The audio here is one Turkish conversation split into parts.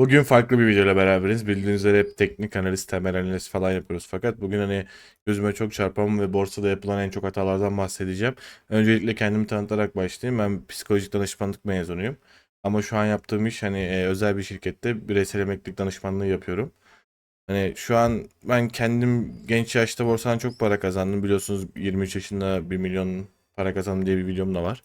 Bugün farklı bir videoyla beraberiz. Bildiğiniz üzere hep teknik analiz, temel analiz falan yapıyoruz. Fakat bugün hani gözüme çok çarpan ve borsada yapılan en çok hatalardan bahsedeceğim. Öncelikle kendimi tanıtarak başlayayım. Ben psikolojik danışmanlık mezunuyum. Ama şu an yaptığım iş hani e, özel bir şirkette bireysel emeklilik danışmanlığı yapıyorum. Hani şu an ben kendim genç yaşta borsadan çok para kazandım. Biliyorsunuz 23 yaşında 1 milyon para kazandım diye bir videom da var.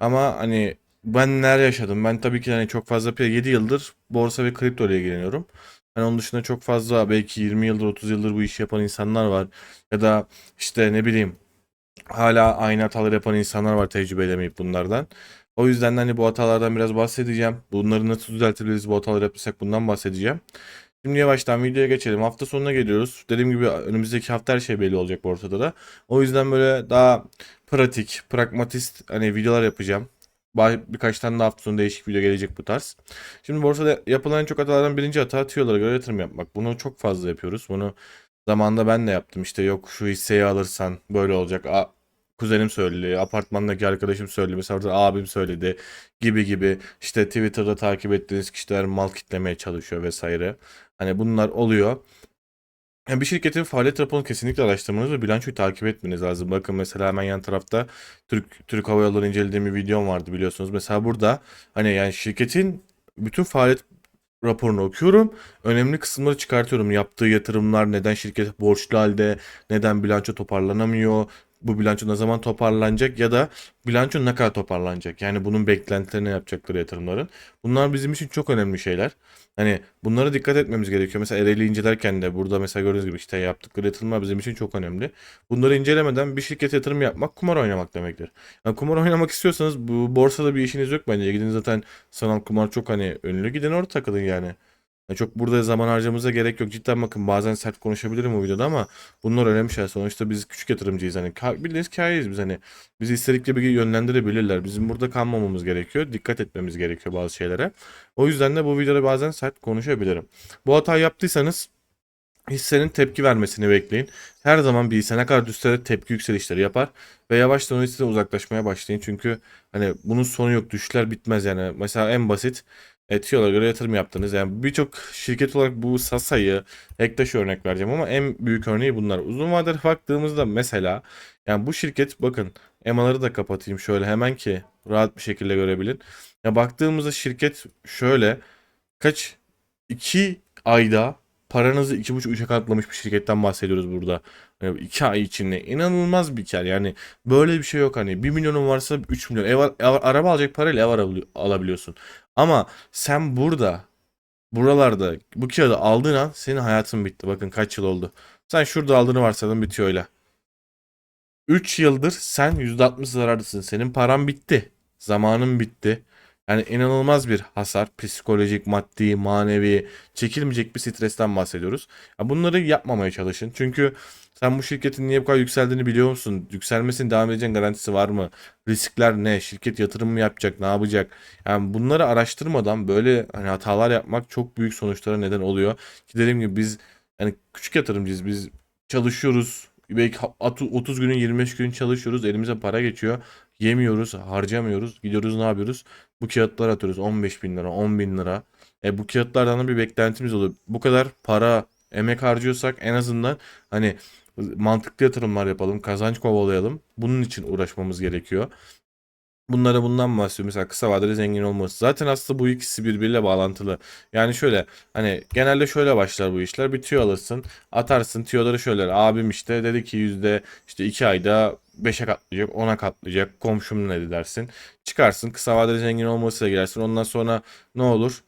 Ama hani ben neler yaşadım? Ben tabii ki hani çok fazla 7 yıldır borsa ve kripto ile ilgileniyorum. Hani onun dışında çok fazla belki 20 yıldır 30 yıldır bu işi yapan insanlar var. Ya da işte ne bileyim hala aynı hataları yapan insanlar var tecrübe edemeyip bunlardan. O yüzden de hani bu hatalardan biraz bahsedeceğim. Bunları nasıl düzeltebiliriz bu hataları yapırsak bundan bahsedeceğim. Şimdi yavaştan videoya geçelim. Hafta sonuna geliyoruz. Dediğim gibi önümüzdeki hafta her şey belli olacak bu ortada da. O yüzden böyle daha pratik, pragmatist hani videolar yapacağım. Birkaç tane de hafta sonu değişik video gelecek bu tarz. Şimdi borsada yapılan en çok hatalardan birinci hata tüyolara göre yatırım yapmak. Bunu çok fazla yapıyoruz. Bunu zamanında ben de yaptım. İşte yok şu hisseyi alırsan böyle olacak. A kuzenim söyledi, apartmandaki arkadaşım söyledi, mesela abim söyledi gibi gibi. İşte Twitter'da takip ettiğiniz kişiler mal kitlemeye çalışıyor vesaire. Hani bunlar oluyor. Bir şirketin faaliyet raporunu kesinlikle araştırmanız ve bilançoyu takip etmeniz lazım. Bakın mesela hemen yan tarafta Türk Türk Hava Yolları incelediğim bir videom vardı biliyorsunuz. Mesela burada hani yani şirketin bütün faaliyet raporunu okuyorum. Önemli kısımları çıkartıyorum. Yaptığı yatırımlar, neden şirket borçlu halde, neden bilanço toparlanamıyor, bu bilanço ne zaman toparlanacak ya da bilanço ne kadar toparlanacak? Yani bunun beklentilerini yapacakları yatırımların. Bunlar bizim için çok önemli şeyler. Hani bunlara dikkat etmemiz gerekiyor. Mesela Ereğli incelerken de burada mesela gördüğünüz gibi işte yaptıkları yatırımlar bizim için çok önemli. Bunları incelemeden bir şirkete yatırım yapmak kumar oynamak demektir. Yani kumar oynamak istiyorsanız bu borsada bir işiniz yok bence. Gidin zaten sanal kumar çok hani ünlü. Gidin orada takılın yani. Ya çok burada zaman harcamamıza gerek yok. Cidden bakın bazen sert konuşabilirim bu videoda ama bunlar önemli şeyler. Sonuçta biz küçük yatırımcıyız. Hani bildiğiniz hikayeyiz biz hani. Bizi istedikleri bir yönlendirebilirler. Bizim burada kalmamamız gerekiyor. Dikkat etmemiz gerekiyor bazı şeylere. O yüzden de bu videoda bazen sert konuşabilirim. Bu hatayı yaptıysanız hissenin tepki vermesini bekleyin. Her zaman bir hisse ne kadar düşse tepki yükselişleri yapar ve yavaştan o hisseden uzaklaşmaya başlayın. Çünkü hani bunun sonu yok. Düşüşler bitmez yani. Mesela en basit Etiyola göre yatırım yaptınız. Yani birçok şirket olarak bu Sasa'yı, Ektaş örnek vereceğim ama en büyük örneği bunlar. Uzun vadeli baktığımızda mesela yani bu şirket bakın EMA'ları da kapatayım şöyle hemen ki rahat bir şekilde görebilin. Ya baktığımızda şirket şöyle kaç 2 ayda paranızı 2,5-3'e katlamış bir şirketten bahsediyoruz burada. Yani 2 ay içinde inanılmaz bir kar. Yani böyle bir şey yok hani 1 milyonun varsa 3 milyon ev, ev- araba alacak parayla ev alabili- alabiliyorsun. Ama sen burada buralarda bu kağıdı aldığın an senin hayatın bitti. Bakın kaç yıl oldu. Sen şurada aldığını varsayalım bitiyor öyle. 3 yıldır sen %60 zarardasın. Senin paran bitti. Zamanın bitti. Yani inanılmaz bir hasar. Psikolojik, maddi, manevi, çekilmeyecek bir stresten bahsediyoruz. Bunları yapmamaya çalışın. Çünkü sen bu şirketin niye bu kadar yükseldiğini biliyor musun? Yükselmesinin devam edeceğin garantisi var mı? Riskler ne? Şirket yatırım mı yapacak? Ne yapacak? Yani bunları araştırmadan böyle hani hatalar yapmak çok büyük sonuçlara neden oluyor. Ki dediğim gibi biz yani küçük yatırımcıyız. Biz çalışıyoruz. Belki 30 günün 25 gün çalışıyoruz. Elimize para geçiyor. Yemiyoruz, harcamıyoruz. Gidiyoruz ne yapıyoruz? Bu kağıtlar atıyoruz. 15 bin lira, 10 bin lira. E bu kağıtlardan da bir beklentimiz oluyor. Bu kadar para, emek harcıyorsak en azından hani mantıklı yatırımlar yapalım, kazanç kovalayalım. Bunun için uğraşmamız gerekiyor. Bunlara bundan bahsediyor. Mesela kısa vadeli zengin olması. Zaten aslında bu ikisi birbiriyle bağlantılı. Yani şöyle hani genelde şöyle başlar bu işler. Bir tüyo alırsın. Atarsın tüyoları şöyle. Abim işte dedi ki yüzde işte iki ayda 5'e katlayacak, 10'a katlayacak. Komşum ne dersin? Çıkarsın kısa vadeli zengin olmasıyla girersin. Ondan sonra ne olur?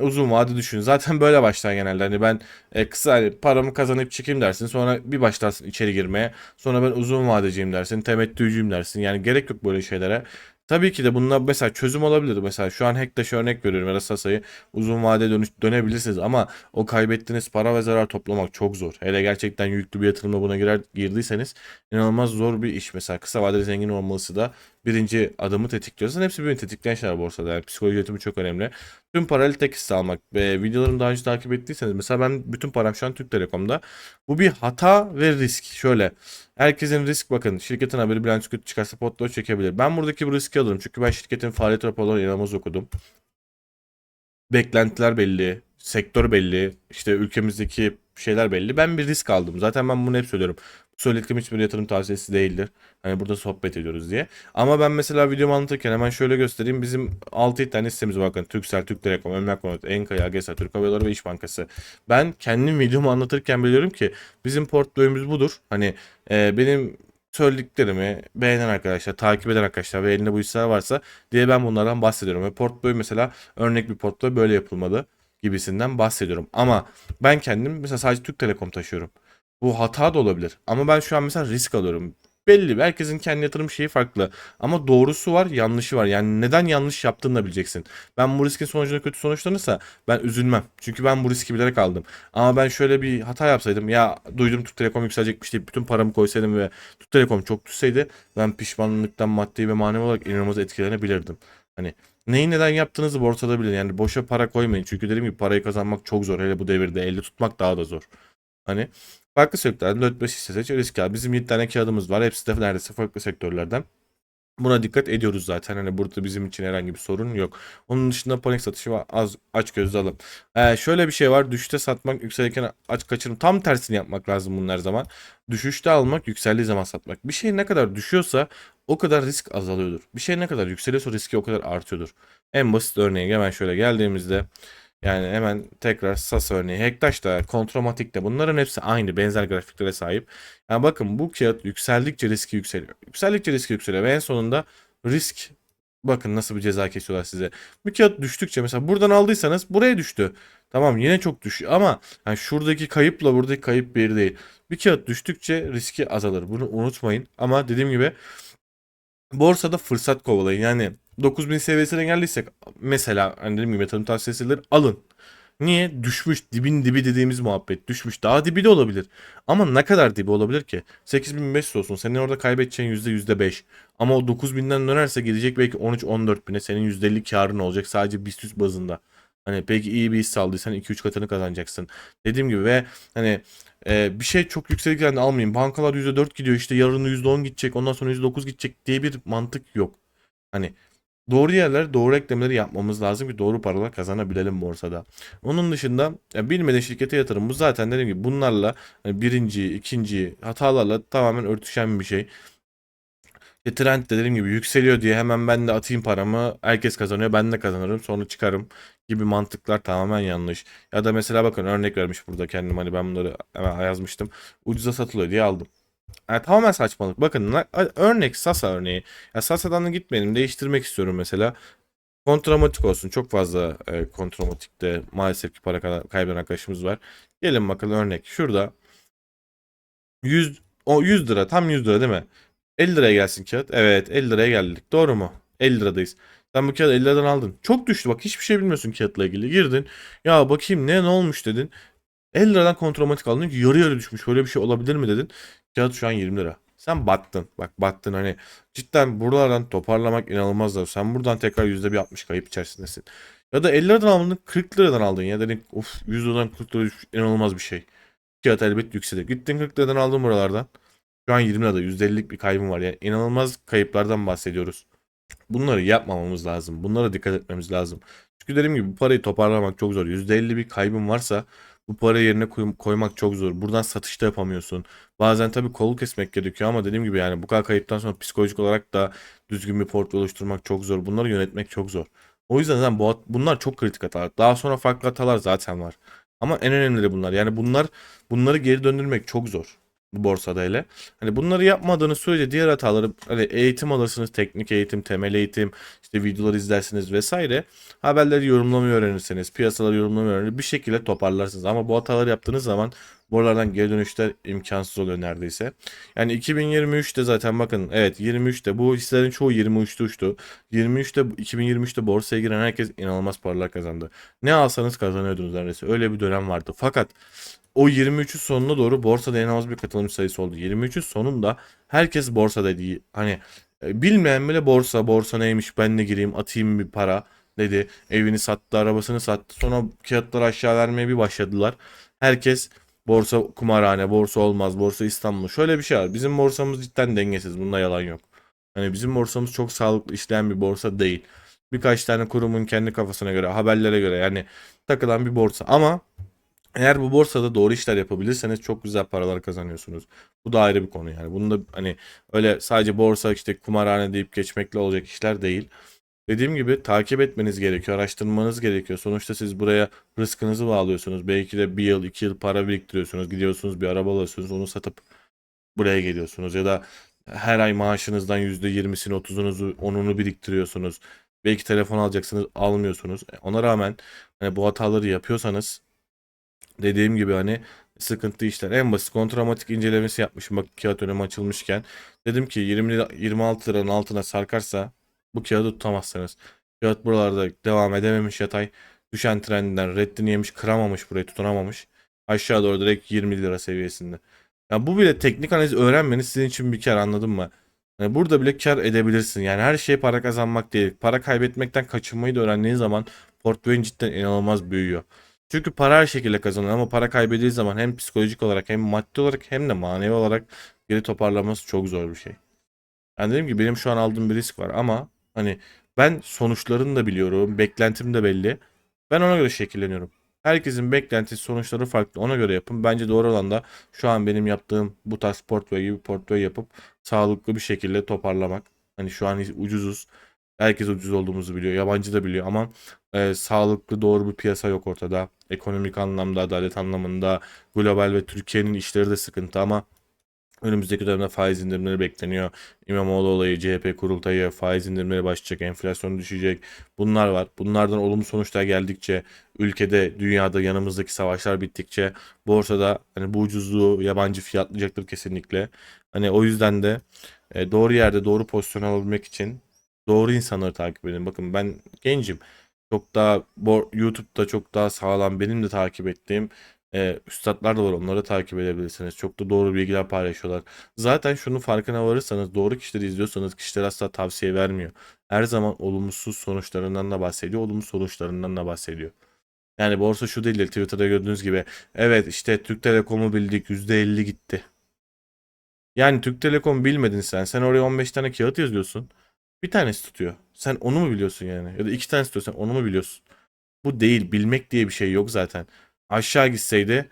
Uzun vade düşün. Zaten böyle başlar genelde. Hani ben e, kısa hani paramı kazanıp çıkayım dersin. Sonra bir başlarsın içeri girmeye. Sonra ben uzun vadeciyim dersin. Temettücüyüm dersin. Yani gerek yok böyle şeylere. Tabii ki de bununla mesela çözüm olabilir. Mesela şu an Hackdash örnek veriyorum ya da Sasa'yı uzun vade dönüş, dönebilirsiniz ama o kaybettiğiniz para ve zarar toplamak çok zor. Hele gerçekten yüklü bir yatırımla buna girer, girdiyseniz inanılmaz zor bir iş. Mesela kısa vadeli zengin olması da birinci adımı tetikliyorsan hepsi birbirini tetikleyen şeyler borsada. Yani psikoloji yönetimi çok önemli. Tüm parayla tek hisse almak. Ve videolarımı daha önce takip ettiyseniz mesela ben bütün param şu an Türk Telekom'da. Bu bir hata ve risk. Şöyle herkesin risk bakın şirketin haberi bilanço kötü çıkarsa potları çekebilir. Ben buradaki bu riski alırım. Çünkü ben şirketin faaliyet raporlarını inanılmaz okudum. beklentiler belli, sektör belli, işte ülkemizdeki şeyler belli. Ben bir risk aldım. Zaten ben bunu hep söylüyorum. Söylediklerim hiçbir yatırım tavsiyesi değildir. Hani burada sohbet ediyoruz diye. Ama ben mesela videomu anlatırken hemen şöyle göstereyim. Bizim 6 tane sitemiz var. Bakın Turkcell, Türk Telekom, Emlak Konut, Enkaya, AGESA, Türk Hava ve İş Bankası. Ben kendim videomu anlatırken biliyorum ki bizim portföyümüz budur. Hani e, benim söylediklerimi beğenen arkadaşlar, takip eden arkadaşlar ve elinde bu hisseler varsa diye ben bunlardan bahsediyorum. Ve portföy mesela örnek bir portföy böyle yapılmalı gibisinden bahsediyorum. Ama ben kendim mesela sadece Türk Telekom taşıyorum. Bu hata da olabilir. Ama ben şu an mesela risk alıyorum. Belli. Herkesin kendi yatırım şeyi farklı. Ama doğrusu var, yanlışı var. Yani neden yanlış yaptığını da bileceksin. Ben bu riskin sonucunda kötü sonuçlanırsa ben üzülmem. Çünkü ben bu riski bilerek aldım. Ama ben şöyle bir hata yapsaydım. Ya duydum Türk Telekom yükselecekmiş diye bütün paramı koysaydım ve Türk Telekom çok düşseydi ben pişmanlıktan maddi ve manevi olarak inanılmaz etkilenebilirdim. Hani neyi neden yaptığınızı borsada bilin. Yani boşa para koymayın. Çünkü dediğim gibi parayı kazanmak çok zor. Hele bu devirde elde tutmak daha da zor. Hani farklı sektörlerden 4-5 hisse seç risk al. Bizim 7 tane kağıdımız var. Hepsi de neredeyse farklı sektörlerden. Buna dikkat ediyoruz zaten. Hani burada bizim için herhangi bir sorun yok. Onun dışında panik satışı var. Az aç gözlü alım. Ee, şöyle bir şey var. Düşüşte satmak, yükselirken aç kaçırım. Tam tersini yapmak lazım bunlar zaman. Düşüşte almak, yükseldiği zaman satmak. Bir şey ne kadar düşüyorsa o kadar risk azalıyordur. Bir şey ne kadar yükseliyorsa riski o kadar artıyordur. En basit örneği hemen şöyle geldiğimizde yani hemen tekrar SAS örneği, Hektaş da, Kontromatik de bunların hepsi aynı benzer grafiklere sahip. Yani bakın bu kağıt yükseldikçe riski yükseliyor. Yükseldikçe riski yükseliyor ve en sonunda risk bakın nasıl bir ceza kesiyorlar size. Bu kağıt düştükçe mesela buradan aldıysanız buraya düştü. Tamam yine çok düşüyor ama yani şuradaki kayıpla buradaki kayıp bir değil. Bir kağıt düştükçe riski azalır. Bunu unutmayın. Ama dediğim gibi borsada fırsat kovalayın. Yani 9000 seviyesine geldiysek mesela hani dediğim gibi yatırım tavsiyesidir alın. Niye? Düşmüş dibin dibi dediğimiz muhabbet düşmüş. Daha dibi de olabilir. Ama ne kadar dibi olabilir ki? 8500 olsun. Senin orada kaybedeceğin yüzde 5. Ama o 9000'den dönerse gidecek belki 13-14 bine. Senin %50 karın olacak sadece BIST bazında. Hani peki iyi bir hisse aldıysan 2-3 katını kazanacaksın. Dediğim gibi ve hani e, bir şey çok yükselirken almayayım. Bankalar %4 gidiyor işte yarın %10 gidecek ondan sonra %9 gidecek diye bir mantık yok. Hani doğru yerler doğru eklemeleri yapmamız lazım ki doğru paralar kazanabilelim borsada. Onun dışında ya bilmeden şirkete yatırım bu zaten dediğim gibi bunlarla hani birinci, ikinci hatalarla tamamen örtüşen bir şey. E, trend de dediğim gibi yükseliyor diye hemen ben de atayım paramı herkes kazanıyor ben de kazanırım sonra çıkarım gibi mantıklar tamamen yanlış. Ya da mesela bakın örnek vermiş burada kendim hani ben bunları hemen yazmıştım. Ucuza satılıyor diye aldım. Yani tamamen saçmalık. Bakın örnek Sasa örneği. Ya Sasa'dan da gitmeyelim. Değiştirmek istiyorum mesela. Kontramatik olsun. Çok fazla e, kontramatikte maalesef ki para kaybeden arkadaşımız var. Gelin bakalım örnek. Şurada 100 o 100 lira tam 100 lira değil mi? 50 liraya gelsin kağıt. Evet 50 liraya geldik. Doğru mu? 50 liradayız. Sen bu kağıdı 50 liradan aldın. Çok düştü bak hiçbir şey bilmiyorsun kağıtla ilgili. Girdin. Ya bakayım ne ne olmuş dedin. 50 liradan kontromatik aldın ki yarı yarı düşmüş. Böyle bir şey olabilir mi dedin. Kağıt şu an 20 lira. Sen battın. Bak battın hani cidden buralardan toparlamak inanılmaz zor. Sen buradan tekrar %60 kayıp içerisindesin. Ya da 50 liradan aldın 40 liradan aldın ya dedin of 100 liradan 40 lira inanılmaz bir şey. Kağıt elbet yükselir. Gittin 40 liradan aldın buralardan. Şu an 20 lirada %50'lik bir kaybım var. Yani inanılmaz kayıplardan bahsediyoruz. Bunları yapmamamız lazım. Bunlara dikkat etmemiz lazım. Çünkü dediğim gibi bu parayı toparlamak çok zor. %50 bir kaybım varsa bu parayı yerine koy- koymak çok zor. Buradan satışta yapamıyorsun. Bazen tabii kolu kesmek gerekiyor ama dediğim gibi yani bu kadar kayıptan sonra psikolojik olarak da düzgün bir portföy oluşturmak çok zor. Bunları yönetmek çok zor. O yüzden zaten bu, bunlar çok kritik hatalar. Daha sonra farklı hatalar zaten var. Ama en önemlileri bunlar. Yani bunlar bunları geri döndürmek çok zor borsada hele. Hani bunları yapmadığınız sürece diğer hataları hani eğitim alırsınız, teknik eğitim, temel eğitim, işte videoları izlersiniz vesaire. Haberleri yorumlamayı öğrenirsiniz, piyasaları yorumlamayı öğrenir bir şekilde toparlarsınız. Ama bu hataları yaptığınız zaman buralardan geri dönüşler imkansız oluyor neredeyse. Yani 2023'te zaten bakın evet 23'te bu hisselerin çoğu 23'te uçtu. 23'te 2023'te borsaya giren herkes inanılmaz paralar kazandı. Ne alsanız kazanıyordunuz neredeyse. Öyle bir dönem vardı. Fakat o 23'ün sonuna doğru borsada en az bir katılımcı sayısı oldu. 23'ün sonunda herkes borsada dedi. Hani e, bilmeyen bile borsa, borsa neymiş ben de gireyim atayım bir para dedi. Evini sattı, arabasını sattı. Sonra kağıtları aşağı vermeye bir başladılar. Herkes borsa kumarhane, borsa olmaz, borsa İstanbul. Şöyle bir şey var. Bizim borsamız cidden dengesiz. Bunda yalan yok. Hani bizim borsamız çok sağlıklı işleyen bir borsa değil. birkaç tane kurumun kendi kafasına göre, haberlere göre yani takılan bir borsa. Ama eğer bu borsada doğru işler yapabilirseniz çok güzel paralar kazanıyorsunuz. Bu da ayrı bir konu yani. Bunu da hani öyle sadece borsa işte kumarhane deyip geçmekle olacak işler değil. Dediğim gibi takip etmeniz gerekiyor, araştırmanız gerekiyor. Sonuçta siz buraya rızkınızı bağlıyorsunuz. Belki de bir yıl, iki yıl para biriktiriyorsunuz. Gidiyorsunuz bir araba alıyorsunuz, onu satıp buraya geliyorsunuz. Ya da her ay maaşınızdan %20'sini, 30'unuzu, 10'unu biriktiriyorsunuz. Belki telefon alacaksınız, almıyorsunuz. E, Ona rağmen hani bu hataları yapıyorsanız dediğim gibi hani sıkıntı işler. En basit kontramatik incelemesi yapmışım. Bak kağıt önüme açılmışken. Dedim ki 20 lira, 26 liranın altına sarkarsa bu kağıdı tutamazsınız. Kağıt buralarda devam edememiş yatay. Düşen trendinden reddini yemiş kıramamış burayı tutunamamış. Aşağı doğru direkt 20 lira seviyesinde. Ya bu bile teknik analiz öğrenmeniz sizin için bir kar anladın mı? Yani burada bile kar edebilirsin. Yani her şey para kazanmak değil. Para kaybetmekten kaçınmayı da öğrendiğin zaman portföyün cidden inanılmaz büyüyor. Çünkü para her şekilde kazanılır ama para kaybedildiği zaman hem psikolojik olarak hem maddi olarak hem de manevi olarak geri toparlaması çok zor bir şey. Yani dedim ki benim şu an aldığım bir risk var ama hani ben sonuçlarını da biliyorum, beklentim de belli. Ben ona göre şekilleniyorum. Herkesin beklentisi sonuçları farklı. Ona göre yapın. Bence doğru olan da şu an benim yaptığım bu tarz portföy gibi portföy yapıp sağlıklı bir şekilde toparlamak. Hani şu an ucuzuz. Herkes ucuz olduğumuzu biliyor. Yabancı da biliyor ama e, sağlıklı doğru bir piyasa yok ortada. Ekonomik anlamda, adalet anlamında, global ve Türkiye'nin işleri de sıkıntı ama önümüzdeki dönemde faiz indirimleri bekleniyor. İmamoğlu olayı, CHP kurultayı, faiz indirimleri başlayacak, enflasyon düşecek. Bunlar var. Bunlardan olumlu sonuçlar geldikçe, ülkede, dünyada yanımızdaki savaşlar bittikçe borsada hani bu ucuzluğu yabancı fiyatlayacaktır kesinlikle. Hani o yüzden de e, doğru yerde doğru pozisyon alabilmek için doğru insanları takip edin. Bakın ben gencim. Çok daha YouTube'da çok daha sağlam benim de takip ettiğim e, üstadlar da var. Onları takip edebilirsiniz. Çok da doğru bilgiler paylaşıyorlar. Zaten şunun farkına varırsanız doğru kişileri izliyorsanız kişiler asla tavsiye vermiyor. Her zaman olumsuz sonuçlarından da bahsediyor. Olumlu sonuçlarından da bahsediyor. Yani borsa şu değil de Twitter'da gördüğünüz gibi evet işte Türk Telekom'u bildik %50 gitti. Yani Türk Telekom bilmedin sen. Sen oraya 15 tane kağıt yazıyorsun. Bir tanesi tutuyor. Sen onu mu biliyorsun yani? Ya da iki tanesi tutuyor. Sen onu mu biliyorsun? Bu değil. Bilmek diye bir şey yok zaten. Aşağı gitseydi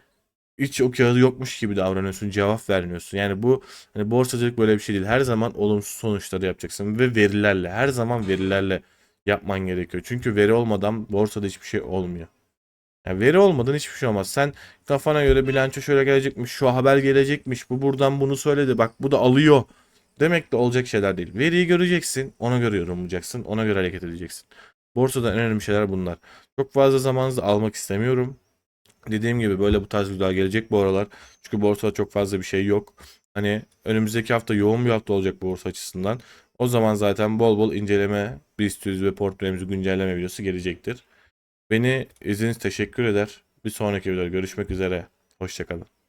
hiç o kağıdı yokmuş gibi davranıyorsun. Cevap vermiyorsun. Yani bu hani borsacılık böyle bir şey değil. Her zaman olumsuz sonuçları yapacaksın. Ve verilerle. Her zaman verilerle yapman gerekiyor. Çünkü veri olmadan borsada hiçbir şey olmuyor. Yani veri olmadan hiçbir şey olmaz. Sen kafana göre bilanço şöyle gelecekmiş, şu haber gelecekmiş, bu buradan bunu söyledi, bak bu da alıyor. Demek de olacak şeyler değil. Veriyi göreceksin, ona göre yorumlayacaksın, ona göre hareket edeceksin. Borsada en önemli şeyler bunlar. Çok fazla zamanınızı almak istemiyorum. Dediğim gibi böyle bu tarz videolar gelecek bu aralar. Çünkü borsada çok fazla bir şey yok. Hani önümüzdeki hafta yoğun bir hafta olacak borsa açısından. O zaman zaten bol bol inceleme, BIST 100 ve portföyümüzü güncelleme videosu gelecektir. Beni izlediğiniz teşekkür eder. Bir sonraki videoda görüşmek üzere. Hoşçakalın.